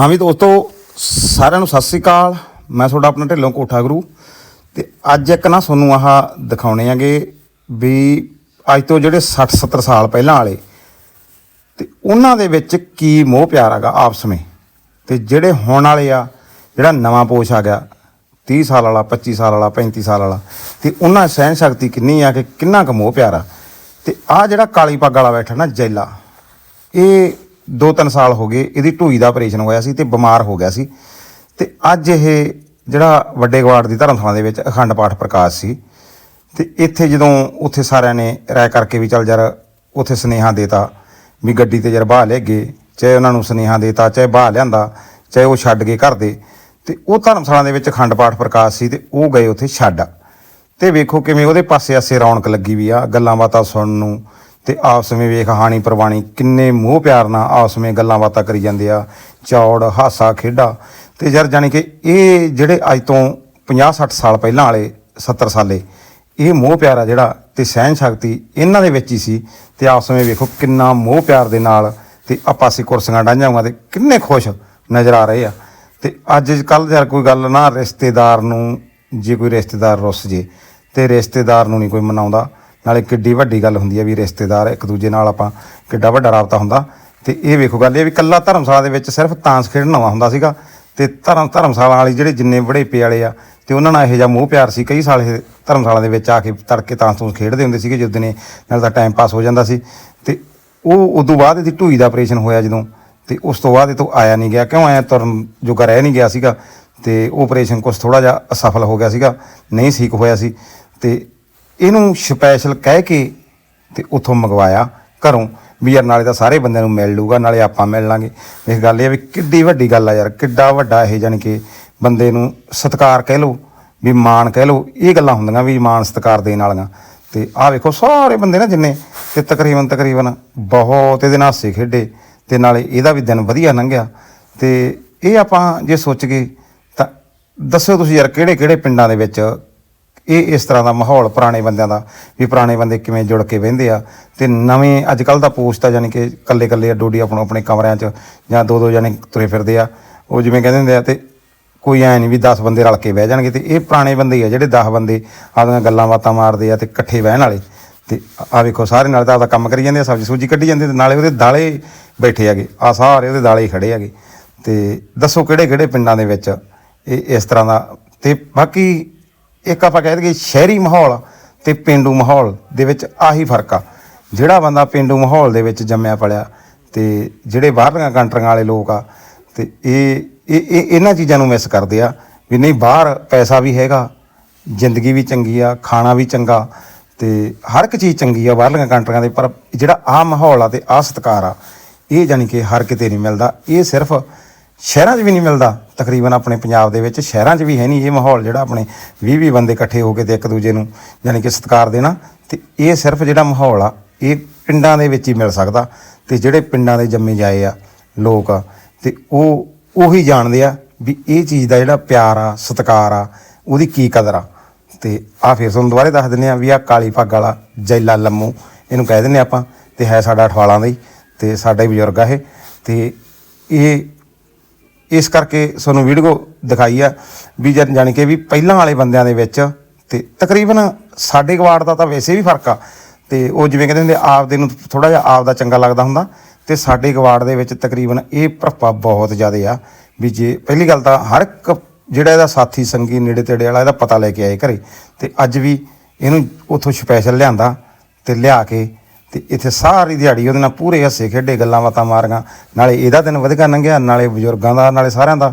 ਹਾਂ ਵੀ ਦੋਸਤੋ, ਸਾਰਿਆਂ ਨੂੰ ਸਤਿ ਸ੍ਰੀ ਅਕਾਲ। ਮੈਂ ਤੁਹਾਡਾ ਆਪਣਾ ਢਿੱਲੋਂ ਕੋਠਾ ਗੁਰੂ। ਤੇ ਅੱਜ ਇੱਕ ਨਾ ਤੁਹਾਨੂੰ ਆਹ ਦਿਖਾਉਣੇ ਆਗੇ ਵੀ ਅੱਜ ਤੋਂ ਜਿਹੜੇ 60 70 ਸਾਲ ਪਹਿਲਾਂ ਵਾਲੇ, ਤੇ ਉਹਨਾਂ ਦੇ ਵਿੱਚ ਕੀ ਮੋਹ ਪਿਆਰ ਹੈਗਾ ਆਪਸ ਵਿੱਚ? ਤੇ ਜਿਹੜੇ ਹੁਣ ਵਾਲੇ ਆ, ਜਿਹੜਾ ਨਵਾਂ ਪੋਸ਼ ਆ ਗਿਆ 30 ਸਾਲ ਵਾਲਾ 25 ਸਾਲ ਵਾਲਾ 35 ਸਾਲ ਵਾਲਾ, ਤੇ ਉਹਨਾਂ ਦੀ ਸਹਿਨ ਸ਼ਕਤੀ ਕਿੰਨੀ ਆ ਕਿ ਕਿੰਨਾ ਕੁ ਮੋਹ ਪਿਆਰਾ ਆ? ਤੇ ਆ ਜਿਹੜਾ ਕਾਲੀ ਪੱਗ ਵਾਲਾ ਬੈਠਾ ਨਾ, ਜੈਲਾ, ਇਹ 2-3 ਸਾਲ ਹੋ ਗਏ, ਇਹਦੀ ਢੂਈ ਦਾ ਆਪਰੇਸ਼ਨ ਹੋਇਆ ਸੀ ਤੇ ਬਿਮਾਰ ਹੋ ਗਿਆ ਸੀ। ਤੇ ਅੱਜ ਇਹ ਜਿਹੜਾ ਵੱਡੇ ਗਵਾੜ ਦੀ ਧਰਮਸ਼ਾਲਾ ਦੇ ਵਿੱਚ ਅਖੰਡ ਪਾਠ ਪ੍ਰਕਾਸ਼ ਸੀ। ਤੇ ਇੱਥੇ ਜਦੋਂ ਉੱਥੇ ਸਾਰਿਆਂ ਨੇ ਰਾਇ ਕਰਕੇ ਵੀ ਚੱਲ ਯਾਰ ਉੱਥੇ ਸੁਨੇਹਾ ਦੇਤਾ ਵੀ ਗੱਡੀ ਤੇ ਯਾਰ ਬਾਹ ਲੈ ਗਏ, ਚਾਹੇ ਉਹਨਾਂ ਨੂੰ ਸੁਨੇਹਾ ਦੇਤਾ, ਚਾਹੇ ਬਾਹ ਲਿਆਂਦਾ, ਚਾਹੇ ਉਹ ਛੱਡ ਗਏ ਘਰ ਦੇ, ਤੇ ਉਹ ਧਰਮਸ਼ਾਲਾ ਦੇ ਵਿੱਚ ਅਖੰਡ ਪਾਠ ਪ੍ਰਕਾਸ਼ ਸੀ ਤੇ ਉਹ ਗਏ ਉੱਥੇ ਛੱਡ। ਤੇ ਵੇਖੋ ਕਿਵੇਂ ਉਹਦੇ ਪਾਸੇ ਆਸੇ ਰੌਣਕ ਲੱਗੀ ਵੀ ਆ ਗੱਲਾਂ ਬਾਤਾਂ ਸੁਣਨ ਨੂੰ ਤੇ ਆਪਸ ਵਿੱਚ ਵੇਖ ਹਾਣੀ ਪ੍ਰਵਾਣੀ ਕਿੰਨੇ ਮੋਹ ਪਿਆਰ ਨਾਲ ਆਪਸ ਵਿੱਚ ਗੱਲਾਂ ਬਾਤਾਂ ਕਰੀ ਜਾਂਦੇ ਆ, ਚੌੜ, ਹਾਸਾ, ਖੇਡਾ। ਤੇ ਯਾਰ ਜਾਣੀ ਕਿ ਇਹ ਜਿਹੜੇ ਅੱਜ ਤੋਂ 50 60 ਸਾਲ ਪਹਿਲਾਂ ਵਾਲੇ 70 ਸਾਲੇ, ਇਹ ਮੋਹ ਪਿਆਰ ਆ ਜਿਹੜਾ ਤੇ ਸਹਿਣ ਸ਼ਕਤੀ ਇਹਨਾਂ ਦੇ ਵਿੱਚ ਹੀ ਸੀ ਤੇ ਆਪਸ ਵਿੱਚ ਵੇਖੋ ਕਿੰਨਾ ਮੋਹ ਪਿਆਰ ਦੇ ਨਾਲ ਤੇ ਆਪਾਸੀ ਕੁਰਸੀਆਂ ਡਾਂਝਾਂਗਾ ਤੇ ਕਿੰਨੇ ਖੁਸ਼ ਨਜ਼ਰ ਆ ਰਹੇ ਆ। ਤੇ ਅੱਜ ਕੱਲ ਯਾਰ ਕੋਈ ਗੱਲ ਨਾ, ਰਿਸ਼ਤੇਦਾਰ ਨੂੰ ਜੇ ਕੋਈ ਰਿਸ਼ਤੇਦਾਰ ਰੁੱਸ ਜੇ ਤੇ ਰਿਸ਼ਤੇਦਾਰ ਨੂੰ ਨਹੀਂ ਕੋਈ ਮਨਾਉਂਦਾ। ਨਾਲੇ ਕਿੱਡੀ ਵੱਡੀ ਗੱਲ ਹੁੰਦੀ ਹੈ ਵੀ ਰਿਸ਼ਤੇਦਾਰ ਇੱਕ ਦੂਜੇ ਨਾਲ ਆਪਾਂ ਕਿੱਡਾ ਵੱਡਾ ਰਾਬਤਾ ਹੁੰਦਾ। ਤੇ ਇਹ ਵੇਖੋ ਗੱਲ ਇਹ ਵੀ ਕੱਲਾ ਧਰਮਸ਼ਾਲਾ ਦੇ ਵਿੱਚ ਸਿਰਫ ਤਾਂਸ ਖੇਡਣਾ ਆਉਂਦਾ ਹੁੰਦਾ ਸੀਗਾ। ਤੇ ਧਰਮ ਧਰਮਸ਼ਾਲਾ ਵਾਲੀ ਜਿਹੜੇ ਜਿੰਨੇ ਬੜੇਪੇ ਵਾਲੇ ਆ, ਤੇ ਉਹਨਾਂ ਨਾਲ ਇਹੋ ਜਿਹਾ ਮੋਹ ਪਿਆਰ ਸੀ। ਕਈ ਸਾਲ ਇਹ ਧਰਮਸ਼ਾਲਾ ਦੇ ਵਿੱਚ ਆ ਕੇ ਤੜਕੇ ਤਾਂਸ ਤੂੰ ਖੇਡਦੇ ਹੁੰਦੇ ਸੀਗੇ ਜਦੋਂ ਨੇ ਨਾਲ ਤਾਂ ਟਾਈਮ ਪਾਸ ਹੋ ਜਾਂਦਾ ਸੀ। ਤੇ ਉਹ ਉਦੋਂ ਬਾਅਦ ਇਹਦੀ ਢੂਈ ਦਾ ਆਪਰੇਸ਼ਨ ਹੋਇਆ ਜਦੋਂ, ਤੇ ਉਸ ਤੋਂ ਬਾਅਦ ਇਹ ਤੋਂ ਆਇਆ ਨਹੀਂ ਗਿਆ। ਕਿਉਂ ਆਇਆ? ਤੁਰਨ ਜੋਗਾ ਰਹਿ ਨਹੀਂ ਗਿਆ ਸੀਗਾ। ਤੇ ਉਹ ਆਪਰੇਸ਼ਨ ਕੁਝ ਥੋੜਾ ਜਿਹਾ ਅਸਫਲ ਹੋ ਗਿਆ ਸੀਗਾ। ਨਹੀਂ ਠੀਕ ਹੋਇਆ ਸੀ। ਤੇ ਇਹਨੂੰ ਸਪੈਸ਼ਲ ਕਹਿ ਕੇ ਤੇ ਉੱਥੋਂ ਮੰਗਵਾਇਆ ਘਰੋਂ ਵੀ ਯਾਰ ਨਾਲੇ ਤਾਂ ਸਾਰੇ ਬੰਦਿਆਂ ਨੂੰ ਮਿਲ ਲੂਗਾ ਨਾਲੇ ਆਪਾਂ ਮਿਲ ਲਾਂਗੇ। ਇਹ ਗੱਲ ਇਹ ਆ ਵੀ ਕਿੱਡੀ ਵੱਡੀ ਗੱਲ ਆ ਯਾਰ, ਕਿੱਡਾ ਵੱਡਾ ਇਹ ਜਾਣੀ ਕਿ ਬੰਦੇ ਨੂੰ ਸਤਿਕਾਰ ਕਹਿ ਲਓ, ਵੀ ਮਾਣ ਕਹਿ ਲਓ, ਇਹ ਗੱਲਾਂ ਹੁੰਦੀਆਂ ਵੀ ਮਾਣ ਸਤਿਕਾਰ ਦੇਣ ਵਾਲੀਆਂ। ਤੇ ਆਹ ਵੇਖੋ ਸਾਰੇ ਬੰਦੇ ਨਾ ਜਿੰਨੇ, ਤੇ ਤਕਰੀਬਨ ਤਕਰੀਬਨ ਬਹੁਤ ਇਹਦੇ ਨਾਲ ਹਾਸੇ ਖੇਡੇ, ਤੇ ਨਾਲੇ ਇਹਦਾ ਵੀ ਦਿਨ ਵਧੀਆ ਲੰਘਿਆ। ਤੇ ਇਹ ਆਪਾਂ ਜੇ ਸੋਚ ਗਏ ਤਾਂ ਦੱਸਿਓ ਤੁਸੀਂ ਯਾਰ ਕਿਹੜੇ ਕਿਹੜੇ ਪਿੰਡਾਂ ਦੇ ਵਿੱਚ ਇਹ ਇਸ ਤਰ੍ਹਾਂ ਦਾ ਮਾਹੌਲ ਪੁਰਾਣੇ ਬੰਦਿਆਂ ਦਾ, ਵੀ ਪੁਰਾਣੇ ਬੰਦੇ ਕਿਵੇਂ ਜੁੜ ਕੇ ਬਹਿੰਦੇ ਆ ਤੇ ਨਵੇਂ ਅੱਜ ਕੱਲ ਦਾ ਪੋਸਟ ਆ ਯਾਨੀ ਕਿ ਕੱਲੇ ਕੱਲੇ ਡੋਡੀ ਆਪਣੋ ਆਪਣੇ ਕਮਰਿਆਂ 'ਚ ਜਾਂ ਦੋ ਦੋ ਜਣੇ ਤੁਰੇ ਫਿਰਦੇ ਆ, ਉਹ ਜਿਵੇਂ ਕਹਿੰਦੇ ਹੁੰਦੇ ਆ ਤੇ ਕੋਈ ਐ ਨਹੀਂ ਵੀ 10 ਬੰਦੇ ਰਲ ਕੇ ਬਹਿ ਜਾਣਗੇ ਤੇ ਇਹ ਪੁਰਾਣੇ ਬੰਦੇ ਆ ਜਿਹੜੇ 10 ਬੰਦੇ ਆਪਦੀਆਂ ਗੱਲਾਂ ਬਾਤਾਂ ਮਾਰਦੇ ਆ ਤੇ ਇਕੱਠੇ ਬਹਿਣ ਵਾਲੇ। ਤੇ ਆ ਵੇਖੋ ਸਾਰੇ ਨਾਲ ਤਾਂ ਆਪਦਾ ਕੰਮ ਕਰੀ ਜਾਂਦੇ ਆ ਸਬਜ਼ੀ ਸੂਜੀ ਕੱਢੀ ਜਾਂਦੇ ਤੇ ਨਾਲੇ ਉਹਦੇ ਦਾਲੇ ਬੈਠੇ ਹੈਗੇ ਆ ਸਾਰੇ ਉਹਦੇ ਦਾਲੇ ਹੀ ਖੜੇ ਹੈਗੇ। ਤੇ ਦੱਸੋ ਕਿਹੜੇ ਕਿਹੜੇ ਪਿੰਡਾਂ ਦੇ ਵਿੱਚ ਇਹ ਇਸ ਤਰ੍ਹਾਂ ਦਾ, ਤੇ ਬਾਕੀ ਇੱਕ ਆਪਾਂ ਕਹਿ ਦਈਏ ਸ਼ਹਿਰੀ ਮਾਹੌਲ ਤੇ ਪਿੰਡੂ ਮਾਹੌਲ ਦੇ ਵਿੱਚ ਆਹੀ ਫ਼ਰਕ ਆ। ਜਿਹੜਾ ਬੰਦਾ ਪਿੰਡੂ ਮਾਹੌਲ ਦੇ ਵਿੱਚ ਜੰਮਿਆ ਪਲਿਆ ਤੇ ਜਿਹੜੇ ਬਾਹਰਲੀਆਂ ਕੰਟਰੀਆਂ ਵਾਲੇ ਲੋਕ ਆ ਤੇ ਇਹ ਇਹ ਇਹ, ਇਹਨਾਂ ਚੀਜ਼ਾਂ ਨੂੰ ਮਿਸ ਕਰਦੇ ਆ ਵੀ ਨਹੀਂ ਬਾਹਰ ਪੈਸਾ ਵੀ ਹੈਗਾ, ਜ਼ਿੰਦਗੀ ਵੀ ਚੰਗੀ ਆ, ਖਾਣਾ ਵੀ ਚੰਗਾ ਤੇ ਹਰ ਇੱਕ ਚੀਜ਼ ਚੰਗੀ ਆ ਬਾਹਰਲੀਆਂ ਕੰਟਰੀਆਂ ਦੇ, ਪਰ ਜਿਹੜਾ ਆ ਮਾਹੌਲ ਆ ਤੇ ਆ ਸਤਕਾਰ ਆ, ਇਹ ਜਾਨੀ ਕਿ ਹਰ ਕਿਤੇ ਨਹੀਂ ਮਿਲਦਾ। ਇਹ ਸਿਰਫ ਸ਼ਹਿਰਾਂ 'ਚ ਵੀ ਨਹੀਂ ਮਿਲਦਾ। ਤਕਰੀਬਨ ਆਪਣੇ ਪੰਜਾਬ ਦੇ ਵਿੱਚ ਸ਼ਹਿਰਾਂ 'ਚ ਵੀ ਹੈ ਨਹੀਂ ਇਹ ਮਾਹੌਲ ਜਿਹੜਾ ਆਪਣੇ 20 20 ਬੰਦੇ ਇਕੱਠੇ ਹੋ ਕੇ ਤੇ ਇੱਕ ਦੂਜੇ ਨੂੰ ਯਾਨੀ ਕਿ ਸਤਿਕਾਰ ਦੇਣਾ। ਤੇ ਇਹ ਸਿਰਫ ਜਿਹੜਾ ਮਾਹੌਲ ਆ, ਇਹ ਪਿੰਡਾਂ ਦੇ ਵਿੱਚ ਹੀ ਮਿਲ ਸਕਦਾ ਤੇ ਜਿਹੜੇ ਪਿੰਡਾਂ ਦੇ ਜੰਮੇ ਜਾਏ ਆ ਲੋਕ ਆ, ਤੇ ਉਹ ਉਹੀ ਜਾਣਦੇ ਆ ਵੀ ਇਹ ਚੀਜ਼ ਦਾ ਜਿਹੜਾ ਪਿਆਰ ਆ, ਸਤਿਕਾਰ ਆ, ਉਹਦੀ ਕੀ ਕਦਰ ਆ। ਤੇ ਆ ਫਿਰ ਤੁਹਾਨੂੰ ਦੁਬਾਰੇ ਦੱਸ ਦਿੰਨੇ ਆ ਵੀ ਆ ਕਾਲੀ ਪੱਗ ਵਾਲਾ ਜੈਲਾ ਲੰਮੂ, ਇਹਨੂੰ ਕਹਿ ਦਿੰਨੇ ਆਪਾਂ, ਤੇ ਹੈ ਸਾਡਾ ਅਠਵਾਲਾਂ ਦਾ ਹੀ, ਤੇ ਸਾਡਾ ਹੀ ਬਜ਼ੁਰਗ ਆ ਇਹ, ਤੇ ਇਹ ਇਸ ਕਰਕੇ ਤੁਹਾਨੂੰ ਵੀਡੀਓ ਦਿਖਾਈ ਆ ਵੀ ਜਦ ਜਾਣੀ ਕਿ ਵੀ ਪਹਿਲਾਂ ਵਾਲੇ ਬੰਦਿਆਂ ਦੇ ਵਿੱਚ ਤੇ ਤਕਰੀਬਨ ਸਾਡੇ ਗਵਾੜ ਦਾ ਤਾਂ ਵੈਸੇ ਵੀ ਫ਼ਰਕ ਆ ਤੇ ਉਹ ਜਿਵੇਂ ਕਹਿੰਦੇ ਹੁੰਦੇ ਆਪਦੇ ਨੂੰ ਥੋੜਾ ਜਿਹਾ ਆਪਦਾ ਚੰਗਾ ਲੱਗਦਾ ਹੁੰਦਾ ਤੇ ਸਾਡੇ ਗਵਾੜ ਦੇ ਵਿੱਚ ਤਕਰੀਬਨ ਇਹ ਭਰਪਾ ਬਹੁਤ ਜ਼ਿਆਦਾ ਆ ਵੀ ਜੇ ਪਹਿਲੀ ਗੱਲ ਤਾਂ ਹਰ ਇੱਕ ਜਿਹੜਾ ਇਹਦਾ ਸਾਥੀ ਸੰਗੀ ਨੇੜੇ ਤੇੜੇ ਵਾਲਾ ਇਹਦਾ ਪਤਾ ਲੈ ਕੇ ਆਏ ਘਰੇ ਤੇ ਅੱਜ ਵੀ ਇਹਨੂੰ ਉੱਥੋਂ ਸਪੈਸ਼ਲ ਲਿਆਂਦਾ ਤੇ ਲਿਆ ਕੇ ਤੇ ਇੱਥੇ ਸਾਰੀ ਦਿਹਾੜੀ ਉਹਦੇ ਨਾਲ ਪੂਰੇ ਹੱਸੇ ਖੇਡੇ, ਗੱਲਾਂ ਬਾਤਾਂ ਮਾਰੀਆਂ। ਨਾਲੇ ਇਹਦਾ ਦਿਨ ਵਧੀਆ ਲੰਘਿਆ, ਨਾਲੇ ਬਜ਼ੁਰਗਾਂ ਦਾ, ਨਾਲੇ ਸਾਰਿਆਂ ਦਾ।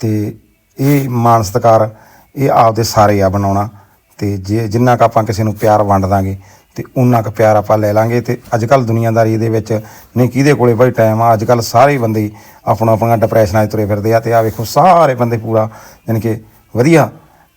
ਤੇ ਇਹ ਮਾਣ ਸਤਿਕਾਰ, ਇਹ ਆਪਦੇ ਸਾਰੇ ਆ ਬਣਾਉਣਾ। ਤੇ ਜੇ ਜਿੰਨਾ ਕ ਆਪਾਂ ਕਿਸੇ ਨੂੰ ਪਿਆਰ ਵੰਡ ਦਾਂਗੇ, ਤੇ ਉਨਾ ਕ ਪਿਆਰ ਆਪਾਂ ਲੈ ਲਾਂਗੇ। ਤੇ ਅੱਜ ਕੱਲ ਦੁਨੀਆਦਾਰੀ ਦੇ ਵਿੱਚ ਨਹੀਂ ਕਿਹਦੇ ਕੋਲੇ ਬਈ ਟਾਈਮ ਆ। ਅੱਜ ਕੱਲ ਸਾਰੇ ਬੰਦੇ ਆਪਣਾ ਆਪਣਾ ਡਿਪਰੈਸ਼ਨਾਂ 'ਚ ਤੁਰੇ ਫਿਰਦੇ ਆ। ਤੇ ਆ ਵੇਖੋ, ਸਾਰੇ ਬੰਦੇ ਪੂਰਾ ਯਾਨੀ ਕਿ ਵਧੀਆ।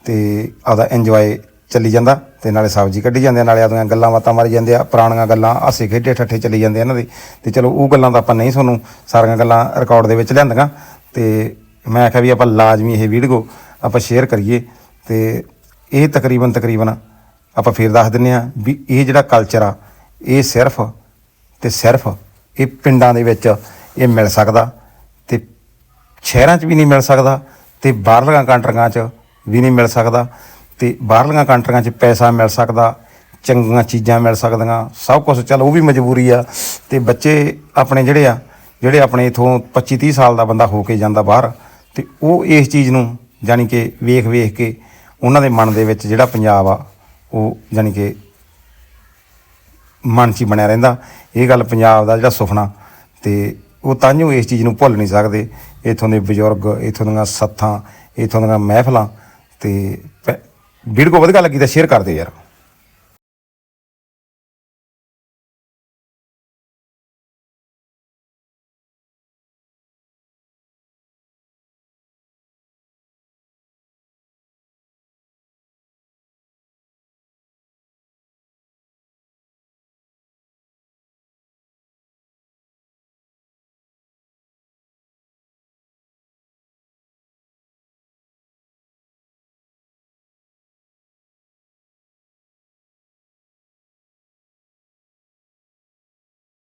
ਤੇ ਆਪਦਾ ਇੰਜੋਏ ਚੱਲੀ ਜਾਂਦਾ ਤੇ ਨਾਲੇ ਸਬਜ਼ੀ ਕੱਢੀ ਜਾਂਦੇ ਆ, ਨਾਲੇ ਆਪਦੀਆਂ ਗੱਲਾਂ ਬਾਤਾਂ ਮਾਰੀ ਜਾਂਦੇ ਆ, ਪੁਰਾਣੀਆਂ ਗੱਲਾਂ ਹਾਸੇ ਖੇਡੇ ਠੱਠੇ ਚੱਲੀ ਜਾਂਦੇ ਆ ਇਹਨਾਂ ਦੇ। ਤੇ ਚਲੋ ਉਹ ਗੱਲਾਂ ਤਾਂ ਆਪਾਂ ਨਹੀਂ ਤੁਹਾਨੂੰ ਸਾਰੀਆਂ ਗੱਲਾਂ ਰਿਕਾਰਡ ਦੇ ਵਿੱਚ ਲਿਆਂਦੀਆਂ। ਤੇ ਮੈਂ ਆਖਿਆ ਵੀ ਆਪਾਂ ਲਾਜ਼ਮੀ ਇਹ ਵੀਡੀਓ ਆਪਾਂ ਸ਼ੇਅਰ ਕਰੀਏ ਤੇ ਇਹ ਤਕਰੀਬਨ ਤਕਰੀਬਨ ਆਪਾਂ ਫੇਰ ਦੱਸ ਦਿੰਨੇ ਆ ਵੀ ਇਹ ਜਿਹੜਾ ਕਲਚਰ ਆ, ਇਹ ਸਿਰਫ ਤੇ ਸਿਰਫ ਇਹ ਪਿੰਡਾਂ ਦੇ ਵਿੱਚ ਇਹ ਮਿਲ ਸਕਦਾ ਤੇ ਸ਼ਹਿਰਾਂ 'ਚ ਵੀ ਨਹੀਂ ਮਿਲ ਸਕਦਾ ਤੇ ਬਾਹਰਲੀਆਂ ਕੰਟਰੀਆਂ 'ਚ ਵੀ ਨਹੀਂ ਮਿਲ ਸਕਦਾ। ਤੇ ਬਾਹਰਲੀਆਂ ਕੰਟਰੀਆਂ 'ਚ ਪੈਸਾ ਮਿਲ ਸਕਦਾ, ਚੰਗੀਆਂ ਚੀਜ਼ਾਂ ਮਿਲ ਸਕਦੀਆਂ, ਸਭ ਕੁਝ ਚੱਲ ਉਹ ਵੀ ਮਜਬੂਰੀ ਆ। ਤੇ ਬੱਚੇ ਆਪਣੇ ਜਿਹੜੇ ਆ, ਜਿਹੜੇ ਆਪਣੇ ਇਥੋਂ 25 30 ਸਾਲ ਦਾ ਬੰਦਾ ਹੋ ਕੇ ਜਾਂਦਾ ਬਾਹਰ, ਤੇ ਉਹ ਇਸ ਚੀਜ਼ ਨੂੰ ਜਾਣੀ ਕਿ ਵੇਖ ਵੇਖ ਕੇ ਉਹਨਾਂ ਦੇ ਮਨ ਦੇ ਵਿੱਚ ਜਿਹੜਾ ਪੰਜਾਬ ਆ, ਉਹ ਜਾਣੀ ਕਿ ਮਨ 'ਚ ਹੀ ਬਣਿਆ ਰਹਿੰਦਾ। ਇਹ ਗੱਲ ਪੰਜਾਬ ਦਾ ਜਿਹੜਾ ਸੁਪਨਾ ਤੇ ਉਹ ਤਾਂਹੀਓ ਇਸ ਚੀਜ਼ ਨੂੰ ਭੁੱਲ ਨਹੀਂ ਸਕਦੇ। ਇਥੋਂ ਦੇ ਬਜ਼ੁਰਗ, ਇਥੋਂ ਦੀਆਂ ਸੱਥਾਂ, ਇਥੋਂ ਦੀਆਂ ਮਹਿਫਲਾਂ, ਤੇ ਵੀਡੀਓ ਕੋ ਵਧੀਆ ਲੱਗੀ ਤਾਂ ਸ਼ੇਅਰ ਕਰ ਦਿਓ ਯਾਰ।